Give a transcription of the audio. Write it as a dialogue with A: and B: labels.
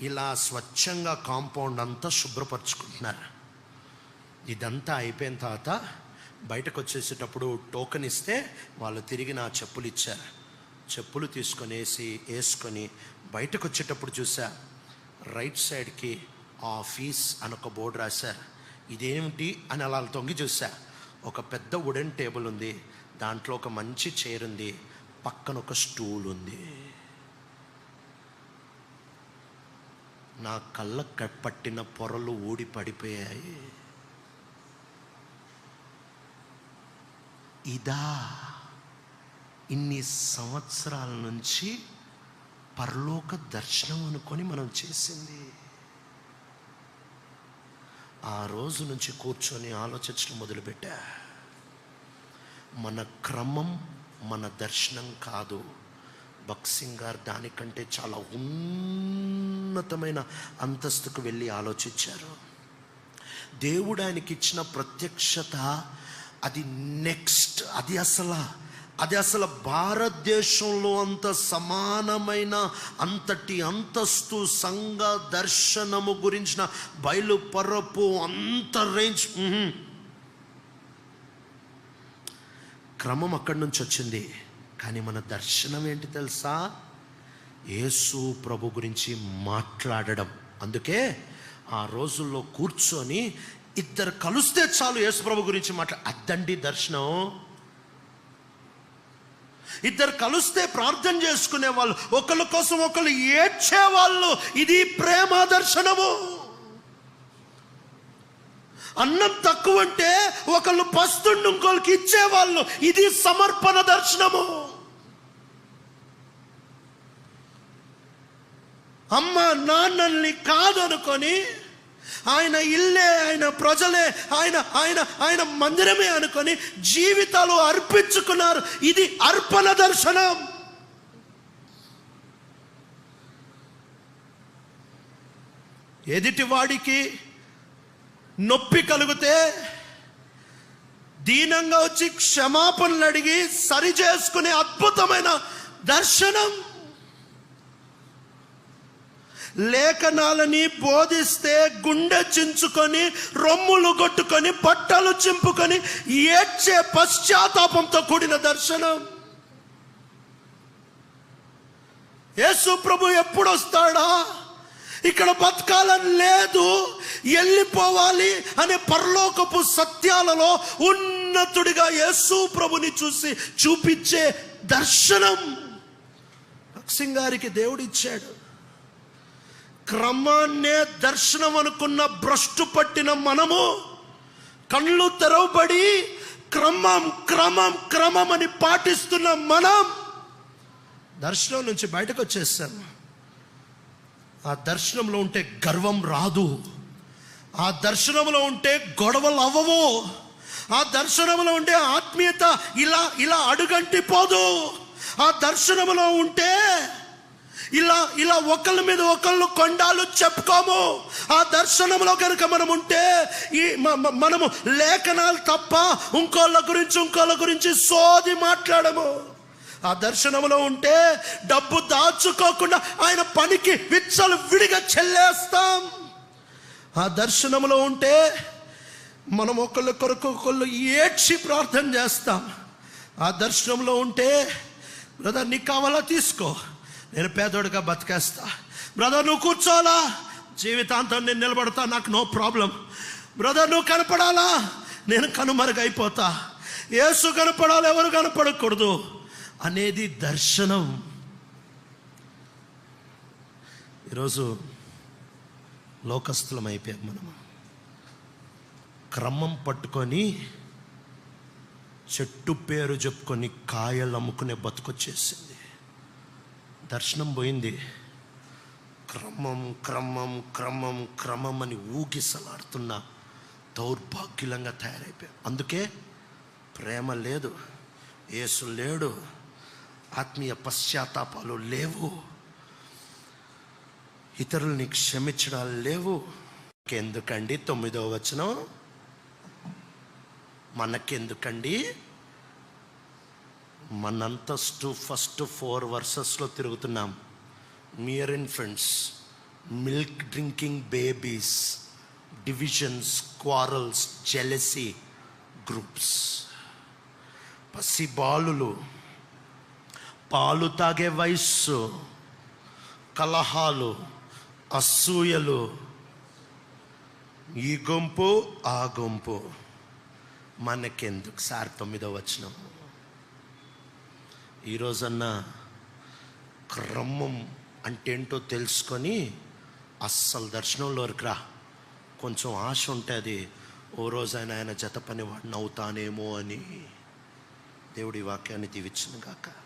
A: ఇలా స్వచ్ఛంగా కాంపౌండ్ అంతా శుభ్రపరచుకుంటున్నారు. ఇదంతా అయిపోయిన తర్వాత బయటకు వచ్చేసేటప్పుడు టోకెన్ ఇస్తే వాళ్ళు తిరిగి నా చెప్పులు ఇచ్చారు. చెప్పులు తీసుకొని వేసి వేసుకొని బయటకు వచ్చేటప్పుడు చూసా రైట్ సైడ్కి ఆఫీస్ అని ఒక బోర్డు రాశారు. ఇదేమిటి అని అలా తొంగి చూసా. ఒక పెద్ద వుడెన్ టేబుల్ ఉంది దాంట్లో ఒక మంచి చైర్ ఉంది పక్కన ఒక స్టూల్ ఉంది. నా కళ్ళ క- పట్టిన పొరలు ఊడి పడిపోయాయి ఇదా ఇన్ని సంవత్సరాల నుంచి పరలోక దర్శనం అనుకొని మనం చేసింది. ఆ రోజు నుంచి కూర్చొని ఆలోచించడం మొదలుపెట్టా. మన క్రమం మన దర్శనం కాదు. బక్సింగ్ గారు దానికంటే చాలా ఉన్నతమైన అంతస్తుకు వెళ్ళి ఆలోచించారు. దేవుడు ఆయనకి ఇచ్చిన ప్రత్యక్షత అది నెక్స్ట్ అది అసలు అది అసలు భారతదేశంలో అంత సమానమైన అంతటి అంతస్తు సంఘ దర్శనము గురించిన బయలుపరపు అంత రేంజ్ క్రమం అక్కడి నుంచి వచ్చింది. కానీ మన దర్శనం ఏంటి తెలుసా? యేసు ప్రభు గురించి మాట్లాడడం. అందుకే ఆ రోజుల్లో కూర్చొని ఇద్దరు కలిస్తే చాలు యేసు ప్రభు గురించి మాట్లా అద్దండి దర్శనం. ఇద్దరు కలిస్తే ప్రార్థన చేసుకునే వాళ్ళు ఒకళ్ళ కోసం ఒకళ్ళు ఏడ్చే వాళ్ళు ఇది ప్రేమ దర్శనము. అన్నం తక్కువ అంటే ఒకళ్ళు పస్తుండి ఇంకోళ్ళకి ఇచ్చేవాళ్ళు. ఇది సమర్పణ దర్శనము. అమ్మ నాన్నల్ని కాదనుకొని ఆయన ఇల్లే ఆయన ప్రజలే ఆయన ఆయన ఆయన మందిరమే అనుకొని జీవితాలు అర్పించుకున్నారు. ఇది అర్పణ దర్శనం. ఎదుటి వాడికి నొప్పి కలిగితే దీనంగా వచ్చి క్షమాపణలు అడిగి సరి చేసుకునే అద్భుతమైన దర్శనం. లేఖనాలని బోధిస్తే గుండె చించుకొని రొమ్ములు కొట్టుకొని బట్టలు చింపుకొని ఏడ్చే పశ్చాత్తాపంతో కూడిన దర్శనం. యేసు ప్రభు ఎప్పుడు వస్తాడా ఇక్కడ బతకాలని లేదు వెళ్ళిపోవాలి అనే పరలోకపు సత్యాలలో ఉన్నతుడిగా యేసు ప్రభుని చూసి చూపించే దర్శనం భక్సింగ్ గారికి దేవుడిచ్చాడు. క్రమాన్నే దర్శనం అనుకున్న భ్రష్టు పట్టిన మనము కళ్ళు తెరవబడి క్రమం క్రమం క్రమం అని పాటిస్తున్న మనం దర్శనం నుంచి బయటకు వచ్చేస్తాము ఆ దర్శనంలో ఉంటే గర్వం రాదు. ఆ దర్శనంలో ఉంటే గొడవలు అవ్వవు. ఆ దర్శనంలో ఉంటే ఆత్మీయత ఇలా ఇలా అడుగంటి పోదు. ఆ దర్శనంలో ఉంటే ఇలా ఇలా ఒకళ్ళ మీద ఒకళ్ళు కొండాలు చెప్పుకోము. ఆ దర్శనంలో కనుక మనం ఉంటే ఈ మనము లేఖనాలు తప్ప ఇంకోళ్ళ గురించి ఇంకోళ్ళ గురించి సోది మాట్లాడము. ఆ దర్శనంలో ఉంటే డబ్బు దాచుకోకుండా ఆయన పనికి విచ్చలు విడిగా చెల్లేస్తాం. ఆ దర్శనంలో ఉంటే మనం ఒకళ్ళ కొరకు ఒకళ్ళు ఏడ్చి ప్రార్థన చేస్తాం. ఆ దర్శనంలో ఉంటే బ్రదర్ నీకు కావాలా? తీసుకో. నేను పేదోడిగా బతికేస్తా. బ్రదర్ నువ్వు కూర్చోవాలా? జీవితాంతం నేను నిలబడతా నాకు నో ప్రాబ్లం. బ్రదర్ నువ్వు కనపడాలా? నేను కనుమరుగైపోతా. ఏసు కనపడాలి ఎవరు కనపడకూడదు. అనేది దర్శనం. ఈరోజు లోకస్థలం అయిపోయాం మనం క్రమం పట్టుకొని చెట్టు పేరు చెప్పుకొని కాయలు అమ్ముకునే బతుకొచ్చేసింది దర్శనం పోయింది. క్రమం క్రమం క్రమం క్రమం అని ఊగిసలాడుతున్న దౌర్భాగ్యులంగా తయారైపోయాం. అందుకే ప్రేమ లేదు. ఏసు లేడు. ఆత్మీయ పశ్చాత్తాపాలు లేవు. ఇతరుల్ని క్షమించడాలు లేవు. ఎందుకండి తొమ్మిదవ వచనం? మనకెందుకండి? మనంతస్తు ఫస్ట్ ఫోర్ వర్సెస్లో తిరుగుతున్నాం. Mere infants milk drinking babies divisions quarrels jealousy groups పసిబాలులు పాలు తాగే వయస్సు కలహాలు అసూయలు ఈ గుంపు ఆ గుంపు. మనకెందుకు సార్ తొమ్మిదో వచ్చిన ఈరోజన్నా క్రమం అంటే ఏంటో తెలుసుకొని అస్సలు దర్శనంలోకి రా. కొంచెం ఆశ ఉంటుంది ఓ రోజైనా ఆయన జత పని వాడిని అవుతానేమో అని దేవుడి వాక్యాన్ని దీవించిన గాక.